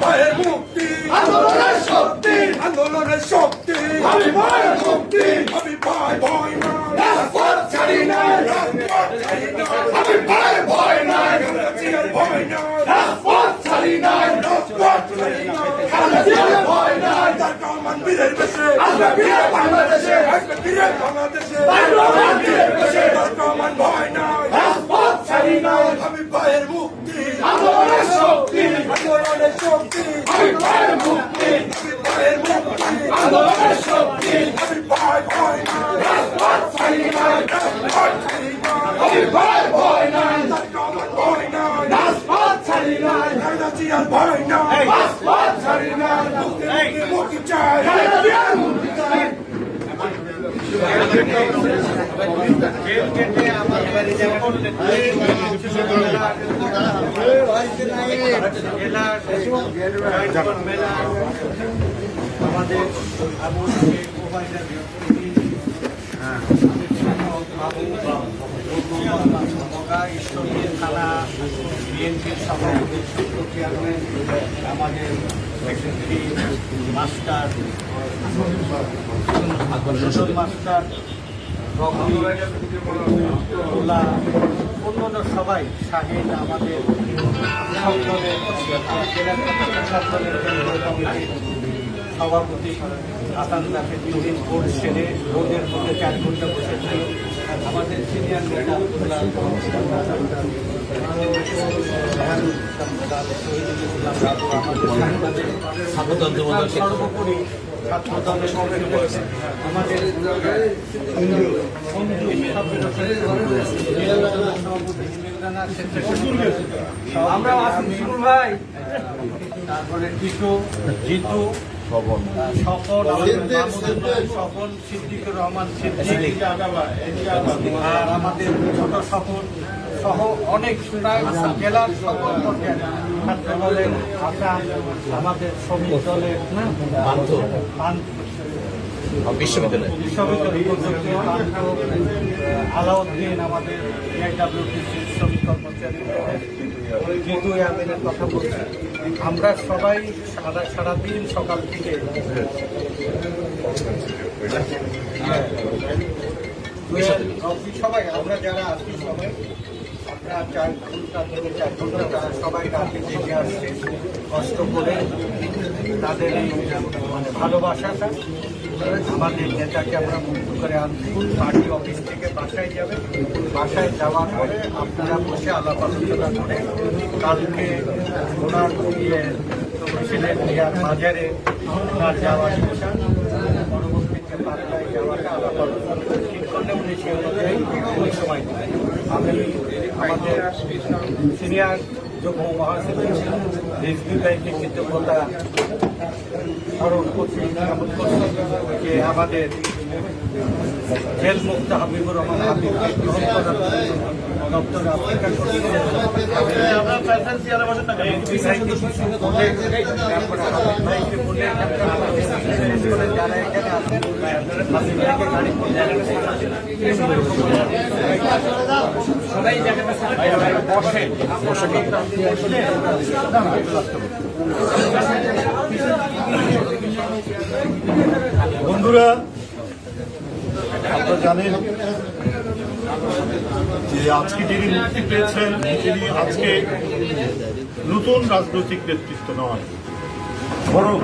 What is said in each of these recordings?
ভাইয়ের মুক্তি। আন্দোলনের শক্তি। আন্দোলনের শক্তি। আমি ভাইয়ের মুক্তি আমি ভয় না। রাজপথ ছাড়ি নাই। আমি ভাইয়ের ভয় ভয় না। রাজপথ ছাড়ি রাজপথ ছাড়ি ভয় বেশে। বাংলাদেশে। বাংলাদেশে। বেশে। ভয় রাজপথ ছাড়ি আমি মুক্তি। শক্তি আন্দোলনের শক্তি আমি ভাইয়ের মুক্তি আমি ভাইয়ের মুক্তি আন্দোলনের শক্তি আমি ভাই ভয় না রাজপথ ছাড়ি নাই রাজপথ ছাড়ি না আমি ভাইয়ের ভয় নাই তার কামান ভয় না রাজপথ ছাড়ি নাই খালেদার ভয় না রাজপথ ছাড়ি নাই মুক্তি মুক্তি চাই খালেদার মুক্তি চাই আমাদের আবু সাহেব ওবায়দা মগা ঈশ্বরী থানা বিএনপির সভাপতি চেয়ারম্যান আমাদের সেক্রেটারি মাস্টার মাস্টার অন্যান্য সবাই, শাহিন, আমাদের সভাপতি আসান দাকে দুদিন ভোট সেরে রোদের মধ্যে চার ঘণ্টা বসেছে আমাদের সিনিয়র নেতা সর্বোপরি ছাত্র দলের আমাদের আমরা ভাই তারপরে টিটু জিতু স্বপন স্বপন সিদ্দিকুর রহমান সিদ্দিক আর আমাদের ছোট স্বপন সহ অনেক জেলার সকল পর্যায়ে ছাত্র দলের আশা আমাদের শ্রমিক দলের বিশ্ববিদ্যালয়। আলাউদ্দিন আমাদের এআইডাব্লিউটিসির শ্রমিক কর্মচারী জিতু আমিনের কথা বলছি। আমরা সবাই সারা সারাদিন সকাল থেকে সবাই আমরা যারা আছি সবাই চার ঘণ্টা চার ঘণ্টা সবাই রাতে জেগে আসছে, কষ্ট করে। তাদের মানে ভালোবাসাটা আমাদের নেতাকে আমরা মুক্ত করে আনছি। পার্টি অফিস থেকে বাসায় যাবে। বাসায় যাওয়ার পরে আপনারা বসে আলাপ আলোচনা করে কালকে ওনার ইয়ে নেওয়ার বাজারে, ওনার যাওয়ার ইচ্ছা পরবর্তীতে পাল্টায় যাওয়াটা আলাপ আলোচনা। ঠিক করলে উনি সে অনুযায়ী সময় দেবেন। আমি আমাদের সিনিয়র যুগ্ম মহাসচিব রেসবি ব্যাংকের কৃতজ্ঞতা স্মরণ করছি আমাদের জেল মুক্ত হাবিবুর রহমান হাবিবকে গ্রহণ করার দপ্তরে অপেক্ষা করছি বন্ধুরা, আপনারা জানেন যে আজকে যিনি মুক্তি পেয়েছেন, তিনি আজকে নতুন রাজনৈতিক নেতৃত্ব নয় বরং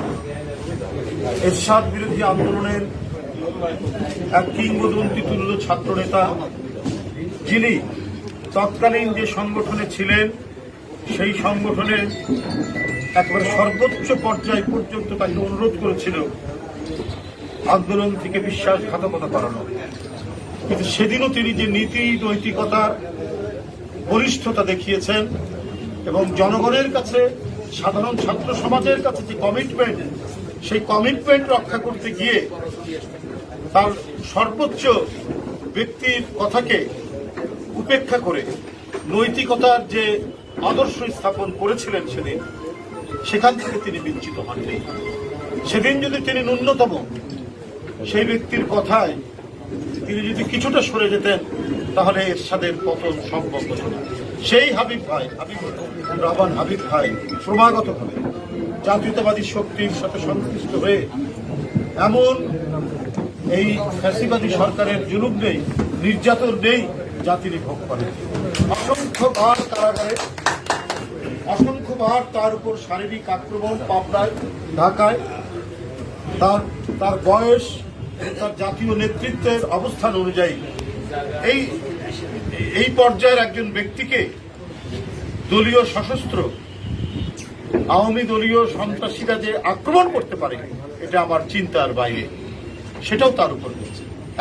এরশাদ বিরোধী আন্দোলনের এক কিংবদন্তি তুল্য ছাত্রনেতা, যিনি তৎকালীন যে সংগঠনে ছিলেন, সেই সংগঠনের একবারে সর্বোচ্চ পর্যায় পর্যন্ত তাকে অনুরোধ করেছিল আন্দোলন থেকে বিশ্বাসঘাতকতা করানো কিন্তু সেদিনও তিনি যে নীতি নৈতিকতার বলিষ্ঠতা দেখিয়েছেন এবং জনগণের কাছে, সাধারণ ছাত্র সমাজের কাছে যে কমিটমেন্ট সেই কমিটমেন্ট রক্ষা করতে গিয়ে তার সর্বোচ্চ ব্যক্তির কথাকে উপেক্ষা করে নৈতিকতার যে আদর্শ স্থাপন করেছিলেন সেদিন, সেখান থেকে তিনি বিচ্যুত হননি। সেদিন যদি তিনি ন্যূনতম, সেই ব্যক্তির কথায় তিনি যদি কিছুটা সরে যেতেন, তাহলে এরশাদের পতন সম্ভব হতো না। সেই হাবিব ভাই, হাবিব রহমান হাবিব ভাই ক্রমাগতভাবে জাতীয়তাবাদী শক্তির সাথে সংশ্লিষ্ট হয়ে এমন এই ফ্যাসিবাদী সরকারের জুলুম নেই, নির্যাতন নেই যা তিনি ভোগ করেন অসংখ্যবার কারাগারে অসংখ্যবার তার উপর শারীরিক আক্রমণ পাবনায়, ঢাকায়। তার তার বয়স, তার জাতীয় নেতৃত্বের অবস্থান অনুযায়ী। এই এই পর্যায়ের একজন ব্যক্তিকে দলীয় সশস্ত্র, আওয়ামী দলীয় সন্ত্রাসীরা যে আক্রমণ করতে পারে, এটা আমার চিন্তার বাইরে। সেটাও তার উপর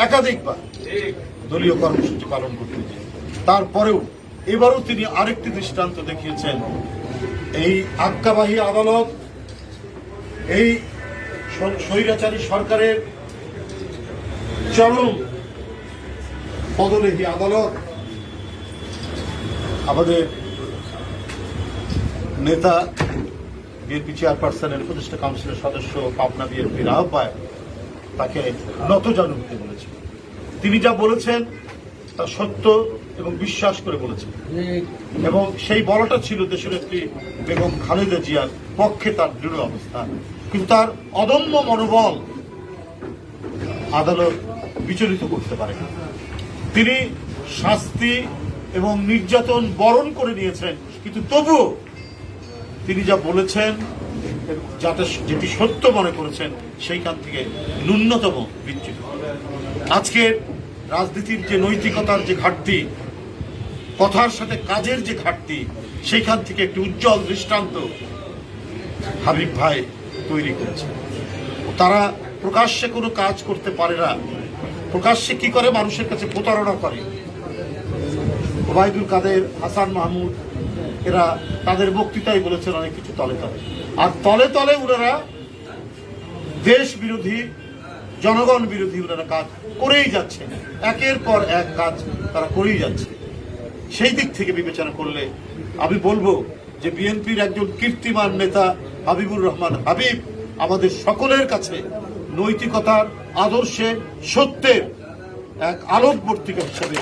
একাধিকবার। দলীয় কর্মসূচি পালন করতে। তারপরেও এবারও তিনি আরেকটি দৃষ্টান্ত দেখিয়েছেন এই আজ্ঞাবাহী আদালত, এই স্বৈরাচারী সরকারের চরম পদলেহী আদালত, আমাদের নেতা, বিএনপি চেয়ারপারসনের উপদেষ্টা কাউন্সিলের সদস্য পাবনা বিএনপির আহ্বায়ক, তাকে নতজানু হতে বলেছে তিনি যা বলেছেন তা সত্য এবং বিশ্বাস করে বলেছেন। এবং সেই বলাটা ছিল দেশের একটি বেগম খালেদা জিয়ার পক্ষে তার দৃঢ় অবস্থান কিন্তু তার অদম্য মনোবল আদালত বিচলিত করতে পারে তিনি শাস্তি এবং নির্যাতন বরণ করে নিয়েছেন, কিন্তু তবুও তিনি যা বলেছেন, যাতে যেটি সত্য মনে করেছেন, সেইখান থেকে ন্যূনতম বিচ্যুত। আজকের রাজনীতির যে নৈতিকতার যে ঘাটতি, কথার সাথে কাজের যে ঘাটতি, সেইখান থেকে একটি উজ্জ্বল দৃষ্টান্ত হাবিব ভাই তৈরি করেছে। তারা প্রকাশ্যে কোনো কাজ করতে পারে না। প্রকাশ্যে কি করে? মানুষের কাছে প্রতারণা করে। ওবায়দুল কাদের, হাসান মাহমুদ, এরা তাদের বক্তৃতায় বলেছেন অনেক কিছু তলে তলে। আর তলে তলে ওনারা দেশ বিরোধী জনগণ বিরোধী ওনারা কাজ করেই যাচ্ছে। একের পর এক কাজ তারা করেই যাচ্ছে। সেই দিক থেকে বিবেচনা করলে আমি বলব যে বিএনপির একজন কীর্তিমান নেতা হাবিবুর রহমান হাবিব আমাদের সকলের কাছে নৈতিকতার আদর্শে সত্যের এক আলোকবর্তিকা হিসেবে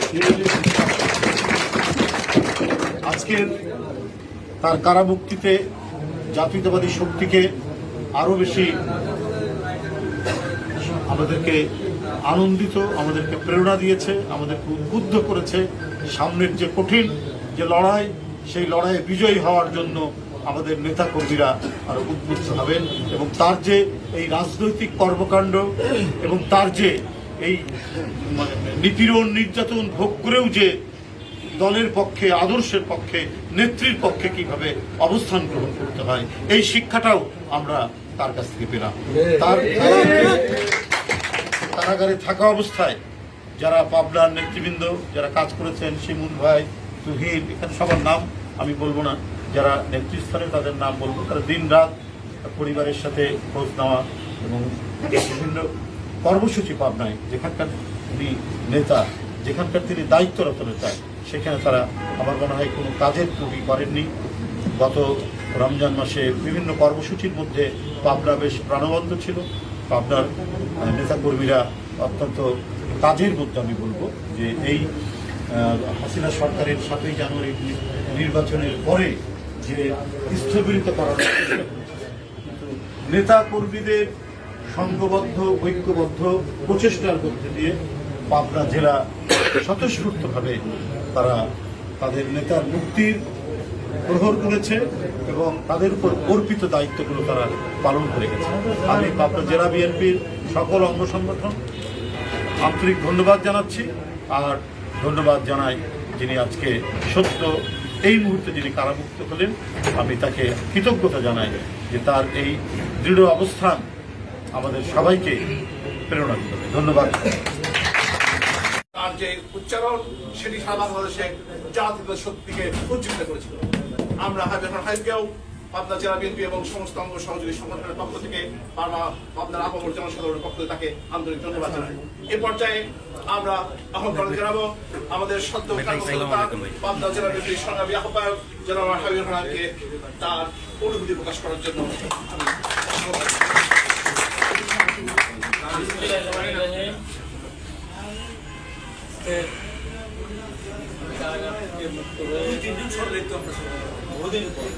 আজকের তার কারামুক্তিতে জাতীয়তাবাদী শক্তিকে আরও বেশি আমাদেরকে আনন্দিত, আমাদেরকে প্রেরণা দিয়েছে, আমাদেরকে উদ্বুদ্ধ করেছে সামনের যে কঠিন যে লড়াই, সেই লড়াইয়ে বিজয়ী হওয়ার জন্য আমাদের নেতা কর্মীরা আরও উদ্বুদ্ধ হবেন এবং তার যে এই রাজনৈতিক কর্মকাণ্ড এবং তার যে এই মানে নিপীড়ন, নির্যাতন, ভোগ করেও যে দলের পক্ষে, আদর্শের পক্ষে, নেত্রীর পক্ষে কীভাবে অবস্থান গ্রহণ করতে হয়, এই শিক্ষাটাও আমরা তার কাছ থেকে পেলাম। তার কারাগারে থাকা অবস্থায় যারা পাবনার নেতৃবৃন্দ, যারা কাজ করেছেন শিমুল ভাই, তুহিন, এখানে সবার নাম আমি বলব না। যারা নেতৃস্থানে তাদের নাম বলব। তারা দিন রাত পরিবারের সাথে খোঁজ নেওয়া এবং বিভিন্ন কর্মসূচি পাবনায়, যেখানকার তিনি নেতা, যেখানকার তিনি দায়িত্বরত নেতা, সেখানে তারা আমার মনে হয় কোনো কাজের ত্রুটি করেননি। গত রমজান মাসে বিভিন্ন কর্মসূচির মধ্যে পাবনা বেশ প্রাণবন্ত ছিল। আহ, নেতাকর্মীরা অত্যন্ত কাজের মধ্যে আমি বলব যে এই হাসিনা সরকারের সাতই জানুয়ারি নির্বাচনের পরে যে স্থবিরিত করার কিন্তু নেতা কর্মীদের সংঘবদ্ধ ঐক্যবদ্ধ প্রচেষ্টার মধ্যে দিয়ে পাবনা জেলা স্বতঃস্ফূর্তভাবে তারা তাদের নেতার মুক্তির প্রহর করেছে এবং তাদের উপর অর্পিত দায়িত্বগুলো তারা পালন করে গেছে। আমি পাবনা জেলা বিএনপির সকল অঙ্গ সংগঠন আন্তরিক ধন্যবাদ জানাচ্ছি আর ধন্যবাদ জানাই যিনি আজকে সত্য এই মুহূর্তে যিনি কারামুক্ত হলেন, আমি তাকে কৃতজ্ঞতা জানাই যে তার এই দৃঢ় অবস্থান আমাদের সবাইকে প্রেরণা দিতে ধন্যবাদ। তার যে উচ্চারণ, সেটি সারা বাংলাদেশে জাতীয় শক্তিকে উজ্জীবিত করেছিল। আমরা হাবিব হাইবকেও পাবনা জেলা বিএনপি এবং সমস্ত অঙ্গ সহযোগী সংগঠনের পক্ষ থেকে পাবনা পাবনার আপামর জনসাধারণের পক্ষ থেকে তাকে আন্তরিক ধন্যবাদ জানাই। এ পর্যায়ে আমরা আহ্বান জানাব আমাদের সদ্য পাবনা জেলা বিএনপির সংগ্রামী আহ্বায়ক জনাব হাবিব হানানকে তার অনুভূতি প্রকাশ করার জন্য আমি আহ্বান জানাই। কারাগার থেকে মুক্ত তিন দিন সরলে তো আমরা বহুদিন পর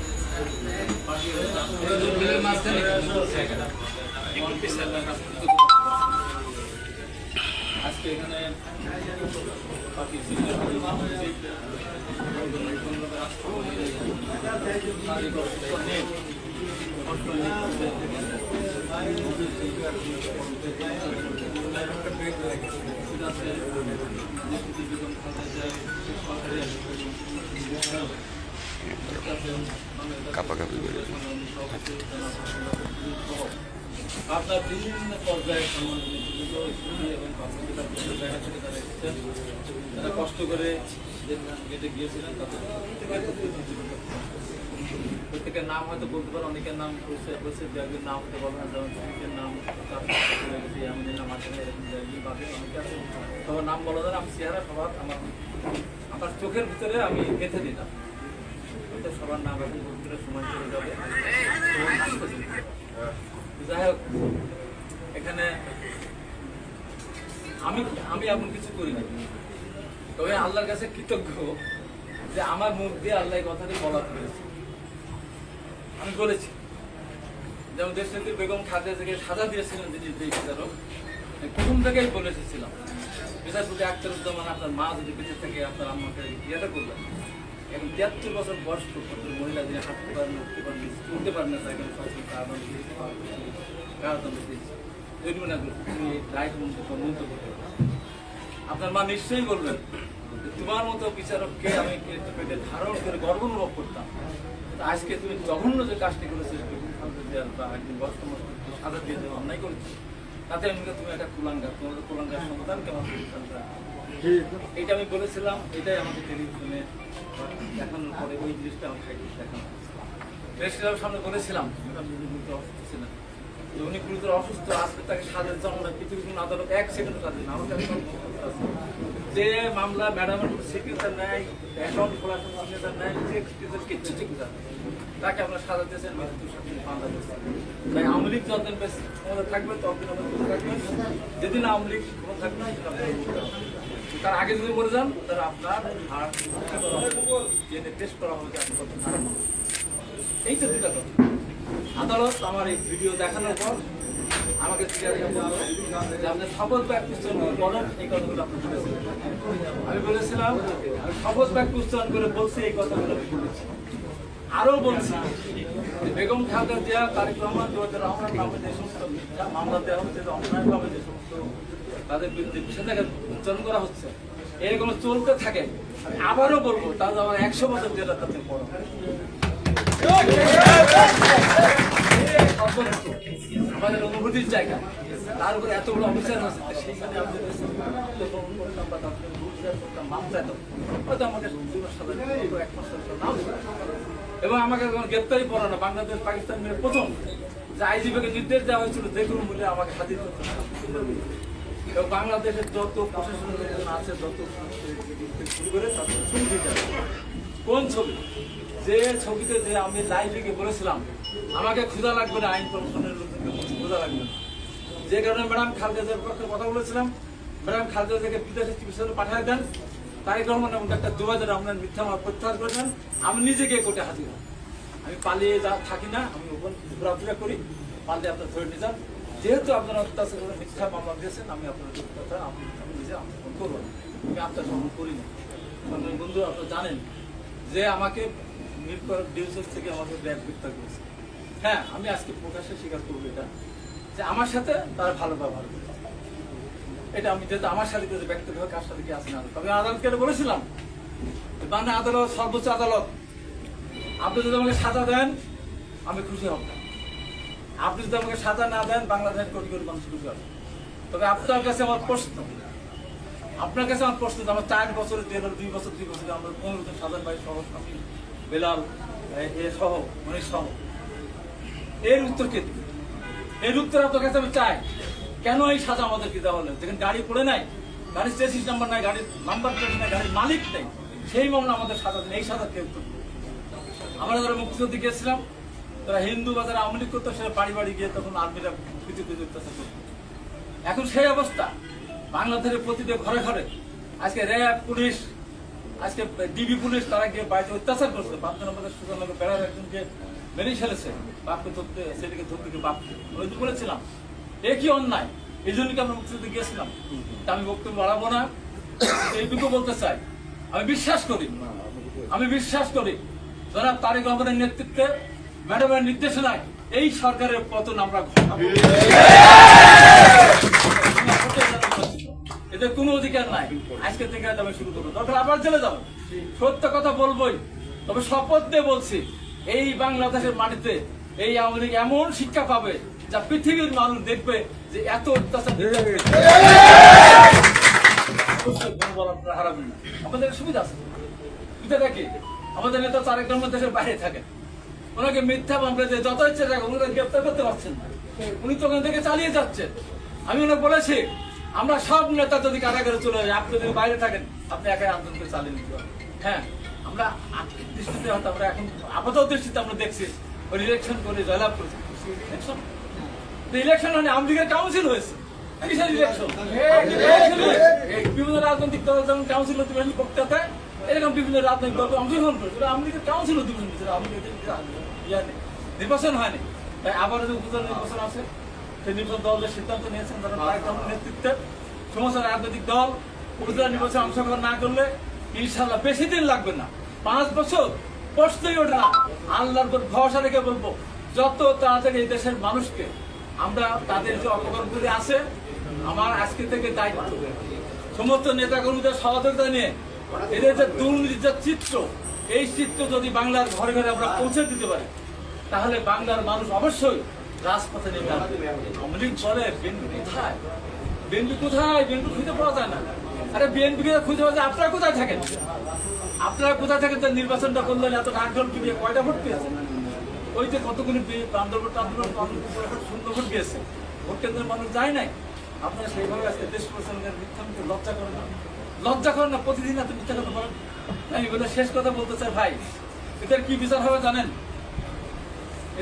আজকে এখানে কারিগর নেই কাপাকাপি করে। বিভিন্ন তারা কষ্ট করে গিয়েছিলেন প্রত্যেকের নাম হয়তো অনেকের নাম হতে যেমন অনেকে আছে নাম বলা আমি আমার আমার চোখের ভিতরে আমি গেঁথে দিলাম। তো সবার নাম এখন বলতে গেলে সময় চলে যাবে। যাই হোক, এখানে আমি আমি এমন কিছু করি না তবে আল্লাহর কাছে কৃতজ্ঞ যে আমার মুখ দিয়ে আল্লাহ কথাটি বলা হয়েছে। আমি বলেছি, যেমন দেশনেত্রী বেগম খালেদা থেকে সাজা দিয়েছিলেন যে বিচারক প্রথম থেকেই বলে এসেছিলাম, বিচারপতি আক্তারুজ্জামান আপনার মা যদি বেঁচে থেকে, আপনার আম্মাকে ইয়েটা করবেন। এখন তিয়াত্তর বছর বয়স পর্যন্ত মহিলা যিনি হাঁটতে পারেন, উঠতে পারেন উঠতে পারেন না, তাই তৈরি না তুমি রাইট মন্তব্য মন্তব্য করো আপনার মা নিশ্চয়ই বলবেন তোমার মতো বিচারককে আমি ধারণ করে গর্ব অনুভব করতাম আজকে তুমি জঘন্য যে কাজটি করেছ বা বয়স্ক মানুষকে সাজা দিয়ে যে অন্যায় করেছ। তাতে আমি তুমি একটা কুলাঙ্গার, তোমাদের কুলাঙ্গার সমাধান কেমন এটা আমি বলেছিলাম, এটাই আমাদের টেলিভিশনে দেখানোর পরে ওই জিনিসটা আমাকে দেখানো প্রেস ক্লাবের সামনে বলেছিলাম অসুস্থ ছিলেন। উনি গুরুতর অসুস্থ আজকে তাকে সাজার জন্য না পৃথিবীর কোনো আদালত এক সেকেন্ড আমাকে। যে মামলা ম্যাডামের সিগনেচার নেয় অ্যাকাউন্ট খোলার সিগনেচার নেয় যে সিগনেচার কিচ্ছু না। তাকে আপনার সাজা দিয়েছেন মৃত্যুর সাথে দিয়েছেন তাই আওয়ামী লীগ যতদিন বেশ থাকবে, ততদিন আমাদের বেঁচে থাকবেন যেদিন আওয়ামী লীগ থাকবে। তার আগে যদি মরে যান, তাহলে আপনার টেস্ট করা হবে এই তো দুটা কথা। আদালত আমার এই ভিডিও দেখানোর পর আমাকে শপথ বলেন, এই কথাগুলো আমি বলেছিলাম শপথ ব্যাগ পুস্তক করে বলছি, এই কথাগুলো আমি বলেছি। আরও বলছি বেগম খালেদা জিয়া, তারিক রহমান রহমান যে সমস্ত মামলা দেওয়া হচ্ছে অন্যায়ভাবে যে সমস্ত তাদের বিরুদ্ধে নিষেধাজ্ঞা উচ্চারণ করা হচ্ছে। এরকম চলতে থাকে। আমি আবারও বলব তাহলে আমার একশো বছর জেলা বড় আমাদের অনুভূতির জায়গা। তার উপরে এত বড় আছে সেইখানে তাদের হয়তো আমাকে এবং আমাকে যখন গ্রেপ্তারি পড়ানো বাংলাদেশ, পাকিস্তান প্রথম যে আইজিপিকে নির্দেশ দেওয়া হয়েছিল, যে কোনো মূল্যে আমাকে হাজির করতে। এবং বাংলাদেশের যত প্রশাসনিক আছে, যত শুরু করে তাদের ছবি কোন ছবি? যে ছবিতে যে আমি লাইভে বলেছিলাম, আমাকে ক্ষুধা লাগবে না, আইন প্রশাসনের ক্ষুধা লাগবে না। যে কারণে ম্যাডাম খালেদার পক্ষে কথা বলেছিলাম, ম্যাডাম খালেদা থেকে বিদেশে চিকিৎসা পাঠিয়ে দেন। তারেক রহমান এবং ডাক্তার দুবাজার রহমানের মিথ্যা আমার প্রত্যাহার করে দেন। আমি নিজে গিয়ে কোর্টে হাজির আমি পালিয়ে যা থাকি না, আমি ওপেন ঘোরাফেরা করি। পালিয়ে আপনার ধরে নিয়ে যান। যেহেতু আপনারা অত্যাচার করে মিথ্যা মামলা দিয়েছেন, আমি আপনার কথা আমি আমি নিজে আমন্ত্রণ করব না। আমি আত্মসমর্পণ করি না। কারণ বন্ধু, আপনারা জানেন যে আমাকে মিরপুর ডিউসেস থেকে আমাকে ব্যাগ গ্রেপ্তার করেছে। হ্যাঁ আমি আজকে প্রকাশ্যে স্বীকার করব এটা, যে আমার সাথে তার ভালো ব্যবহার করে এটা আমি যেহেতু আমার সাথে যে ব্যক্তিগত কার সাথে কি আছে না তবে আদালতকে বলেছিলাম বাংলা আদালত সর্বোচ্চ আদালত, আপনি যদি আমাকে সাজা দেন, আমি খুশি হব আপনি যদি আমাকে সাজা না দেন, বাংলাদেশের কোটি কোটি মানুষ খুশি হবে তবে আপনার কাছে আমার প্রশ্ন। আপনার কাছে আমার প্রশ্ন আমার চার বছরে জেল দুই বছর দুই বছরে আমরা পনেরো জন সাধারণ ভাই সহ, স্বামী, বেলাল সহ মনীষ সহ? এর উত্তর কে? এর উত্তর আপনার কাছে আমি চাই। কেন এই সাজা আমাদেরকে দেওয়া হলো? যেখানে গাড়ি পড়ে নাই, গাড়ির চেসিস নাম্বার নাই, গাড়ির নাম্বার প্লেট নাই, গাড়ির মালিক নেই। সেই মামলা আমাদের সাজা এই সাজা কে উত্তর? আমরা যারা মুক্তিযুদ্ধে গিয়েছিলাম তারা হিন্দু বাজারে আওয়ামী লীগ করতো সেটা বাড়ি বাড়ি গিয়ে তখন আর্মিরা কিছু অত্যাচার করতো। এখন সেই অবস্থা। বাংলাদেশের প্রতিটা ঘরে ঘরে আজকে র্যাব, পুলিশ, আজকে ডিবি পুলিশ, তারা গিয়ে বাড়িতে অত্যাচার করছে। পাঁচজন আমাদের সুন্দর বেড়ার একজনকে মেরে ফেলেছে। বাপকে ধরতে সেটাকে ধরতে গিয়ে বাপকে। ওই তো বলেছিলাম, এ কি অন্যায়? এই জন্য কি আমরা মুক্তিযুদ্ধে গিয়েছিলাম? তা আমি বক্তব্য বাড়াবো না। এইটুকু বলতে চাই, আমি বিশ্বাস করি, আমি বিশ্বাস করি, জনাব তারেক রহমানের নেতৃত্বে ম্যাডামের নির্দেশনায় এই সরকারের পতন আমরা এদের কোনো অধিকার নাই। আজকে থেকে যাবে শুরু করব। দরকার আবার চলে যাব। সত্য কথা বলবোই। তবে শপথ দিয়ে বলছি, এই বাংলাদেশের মাটিতে এই আওয়ামী এমন শিক্ষা পাবে যা পৃথিবীর মানুষ দেখবে যে এত অত্যাচার হারাবেন না আমাদের সুবিধা আছে। সুবিধাটা কি? আমাদের নেতা রহমান দেশের বাইরে থাকেন। ওনাকে মিথ্যা মামলা যে যত ইচ্ছে থাকে উনি গ্রেপ্তার করতে পারছেন না। উনি তো থেকে চালিয়ে যাচ্ছেন। আমি ওনাকে বলেছি, আমরা সব নেতা যদি কারাগারে চলে যাই আপনি যদি বাইরে থাকেন, আপনি একাই আন্দোলন করে চালিয়ে নিতে পারেন হ্যাঁ আমরা আর্থিক দৃষ্টিতে হয়তো আমরা এখন আপাতত দৃষ্টিতে আমরা দেখছি, ওই ইলেকশন করে জয়লাভ করেছি। ইলেকশন ইলেকশন মানে আওয়ামী কাউন্সিল হয়েছে। বিভিন্ন রাজনৈতিক দল যেমন কাউন্সিল অধিবেশন বক্তৃতা এরকম বিভিন্ন রাজনৈতিক দল অংশগ্রহণ করেছে ওরা আওয়ামী কাউন্সিল অধিবেশন দিয়েছে আওয়ামী ইয়া নেই। নির্বাচন হয়নি তাই আবার যে উপজেলা নির্বাচন আছে সেই নির্বাচন দলের সিদ্ধান্ত নিয়েছেন তারা তারেক রহমানের নেতৃত্বে। সমস্ত রাজনৈতিক দল উপজেলা নির্বাচনে অংশগ্রহণ না করলে ইনশাল্লাহ বেশি দিন লাগবে না। পাঁচ বছর প্রশ্নই ওঠে না। আল্লাহর উপর ভরসা রেখে বলব যত তাড়াতাড়ি এই দেশের মানুষকে আমরা তাদের যে অপকর্মগুলি আছে আমার আজকে থেকে দায়িত্ব। সমস্ত নেতা কর্মীদের সহযোগিতা নিয়ে এদের যে দুর্নীতির যে চিত্র এই চিত্র যদি বাংলার ঘরে ঘরে আমরা পৌঁছে দিতে পারি, তাহলে বাংলার মানুষ অবশ্যই রাজপথে নেমে আসবে। কোথায়? বিএনপি কোথায়? খুঁজে পাওয়া যায় না। আরে বিএনপি খুঁজে পাওয়া যায়? আপনারা কোথায় থাকেন? আপনারা কোথায় থাকেন যে নির্বাচনটা করলেন, এত ঢাকঢোল পিটিয়ে কয়টা ভোট পেয়েছেন? ওই যে কতগুলি আন্দোলন আন্দোলন শূন্য ভোট পেয়েছে। ভোট কেন্দ্রের মানুষ যায় নাই? আপনারা সেইভাবে আজকে দেশ পরিচালনার মিথ্যা লজ্জা করেন লজ্জা করেন না, প্রতিদিন এত মিথ্যা কথা বলেন আমি বলে, শেষ কথা বলতে চাই ভাই, এদের কি বিচার হবে জানেন?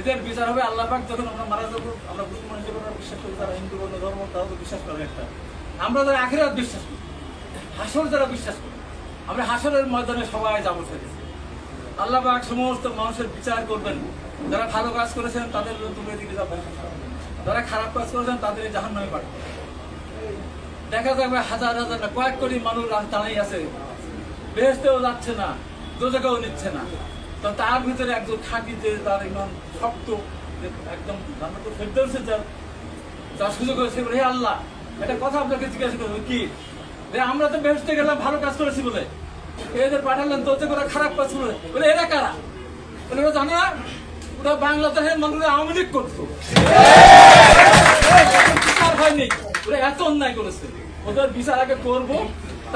এদের বিচার হবে আল্লাহ পাক, যখন আমরা মারা যাব, আমরা মুসলমান হিসেবে বিশ্বাস করি তারা হিন্দু বর্ণ ধর্ম তারা তো বিশ্বাস করে একটা। আমরা যারা আখেরাত বিশ্বাস করি, হাসর যারা বিশ্বাস করি, আমরা হাসরের ময়দানে সবাই যাব সেদিন আল্লাহ পাক সমস্ত মানুষের বিচার করবেন। যারা ভালো কাজ করেছেন, তাদের তুমি দিকে যাবেন যারা খারাপ কাজ করেছেন, তাদের জাহান নামে পাঠাবেন। দেখা যাবে হাজার হাজার কয়েক কোটি মানুষ দাঁড়িয়ে আছে। বেহেস্তেও যাচ্ছে না দোজাকেও নিচ্ছে না। তো তার ভিতরে একজন খাঁটি যে তার ইমান শক্ত একদম জান্নাত ফেরদৌসে যার যার সুযোগ হয়েছে বলে হে আল্লাহ একটা কথা আপনাকে জিজ্ঞাসা করব কি? যে আমরা তো বেহেস্তে গেলাম ভালো কাজ করেছি বলে। এদের পাঠালেন তোতে করে খারাপ কাজ করে বলে এরা কারা? বলে ওরা জানো না ওরা বাংলাদেশের মানুষরা আওয়ামী লীগ করতো। হয়নি ওরা এত অন্যায় করেছে। ওদের বিচার আগে করব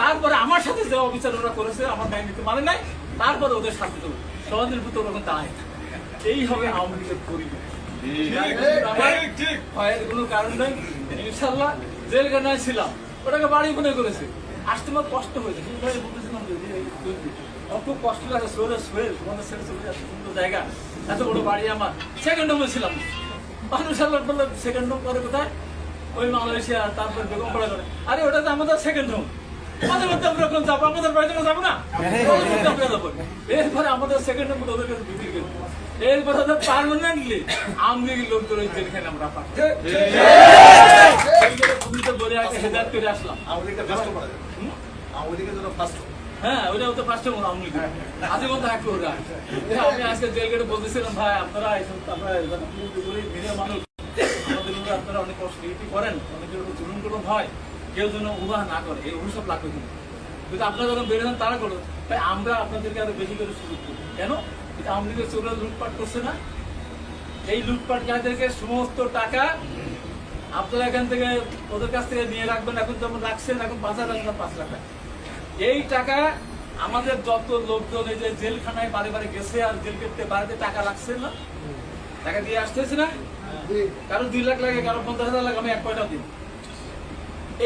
তারপরে আমার সাথে যে অবিচার ওরা করেছে আমার ন্যায় নিতে মানে নাই তারপরে ওদের শাস্তি দেবো। সমাজের ভিতর ওরকম দাঁড়ায় এই হবে আওয়ামী লীগের পরিবেশ। ভয়ের কোনো কারণ নেই। ইনশাল্লাহ জেলখানায় ছিলাম ওটাকে বাড়ি মনে করেছে। আসতে আমার কষ্ট হয়েছে কিন্তু ভাই বলতেছিলাম। আমার খুব কষ্ট লাগে শোয়ের শোয়ের তোমাদের ছেড়ে চলে যাচ্ছে সুন্দর জায়গা এত বড় বাড়ি আমার সেকেন্ড হোমে ছিলাম। মানুষ আল্লাহ বলল সেকেন্ড হোম করে কোথায়? ওই মালয়েশিয়া তারপর বেগম পড়া করে আরে ওটা তো আমাদের সেকেন্ড হোম মাঝে মধ্যে আমরা যাব আমাদের বাড়িতে যাব না। এরপরে আমাদের সেকেন্ড হোম ওদের কাছে বিক্রি করি এরপরে ওদের পার্মানেন্টলি ওই জেলখানে আমরা পাঠাই বলে আগে হেদায়ত করে আসলাম। ফার্স্ট হ্যাঁ তো মনে আমি আজে মতো এক ওরা আমি আজকে জেল গেটে বলতেছিলাম ভাই আপনারা এইসব আপনারা মানুষ উপরে আপনারা অনেক কষ্ট করেন অনেকের উপর জুলুম টুলুম হয়, কেউ যেন উবাহ না করে, এই অভিশাপ লাগবে কিন্তু কিন্তু আপনারা যখন বেরোন তারা করো। তাই আমরা আপনাদেরকে আরও বেশি করে সুযোগ করি কেন? এটা আওয়ামী লীগের চোরা লুটপাট করছে না? এই লুটপাটকারীদেরকে সমস্ত টাকা আপনারা এখান থেকে ওদের কাছ থেকে নিয়ে রাখবেন, এখন যেমন রাখছেন, এখন পাঁচ হাজার না পাঁচ লাখ টাকা। এই টাকা আমাদের যত লোকজন এই যে জেলখানায় বারে বারে গেছে আর জেল কেটে বাড়িতে টাকা রাখছে না? টাকা দিয়ে আসতেছে না? কারও দুই লাখ লাগে, কারও পঞ্চাশ হাজার লাগে, আমি এক কয়টা দিন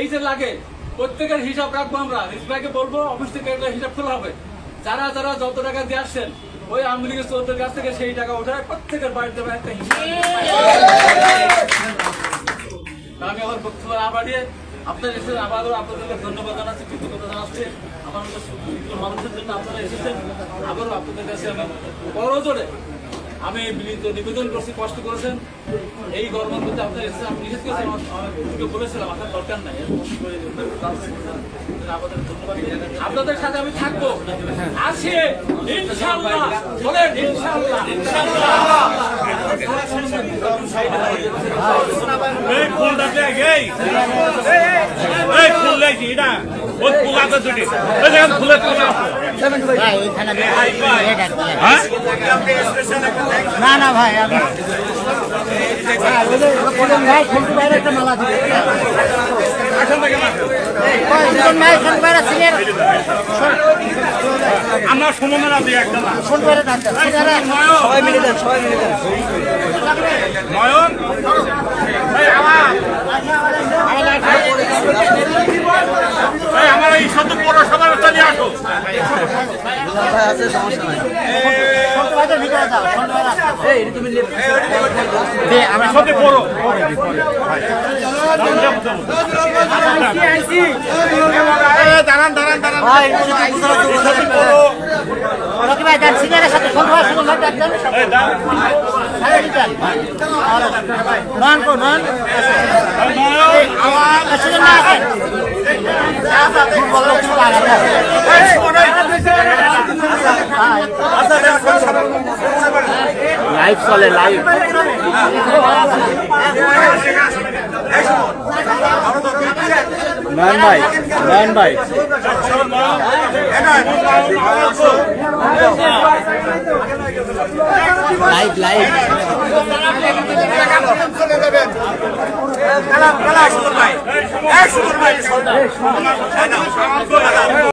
এই যে লাগে, প্রত্যেকের হিসাব রাখব আমরা। রিজভাইকে বলব অফিস থেকে হিসাব খোলা হবে। যারা যারা যত টাকা দিয়ে আসছেন, ওই আওয়ামী লীগের চৌধুরীর কাছ থেকে সেই টাকা ওঠায় প্রত্যেকের বাড়িতে একটা হিসাব আমি আমার বক্তব্য না বাড়িয়ে আপনার এসে আবারও আপনাদেরকে ধন্যবাদ জানাচ্ছি, কৃতজ্ঞতা জানাচ্ছি। আমার মতো মানুষের জন্য আপনারা এসেছেন। আবারও আপনাদের কাছে আমি বড় জোরে আমি বিনীত নিবেদন করছি, কষ্ট করেছেন। এই গরমের মধ্যে আপনার এসে আমি নিষেধ বলেছিলাম, আপনার দরকার নাই। আপনাদের সাথে আমি থাকব। আসি। ইনশাআল্লাহ। বলেন এটা। ওই ফুল আছে দুটি। ফুলের ফুল না না, ভাই, আমি ভাই খন্টু ভাইয়ের একটা মালা দিবে আমরা সমমের আছি একটা সবাই মিলে দেন সবাই মিলে দেন নয়ন আমার এই আমার পৌরসভার চালিয়ে আসো ভাইয়ের আসতে। দে, আমি সত্যি বড় দাঁড়ান দাঁড়ান দাঁড়ান লাইভ চলে লাইভ নয়ন ভাই নয়ন ভাই লাইট লাইট ভাই ভাই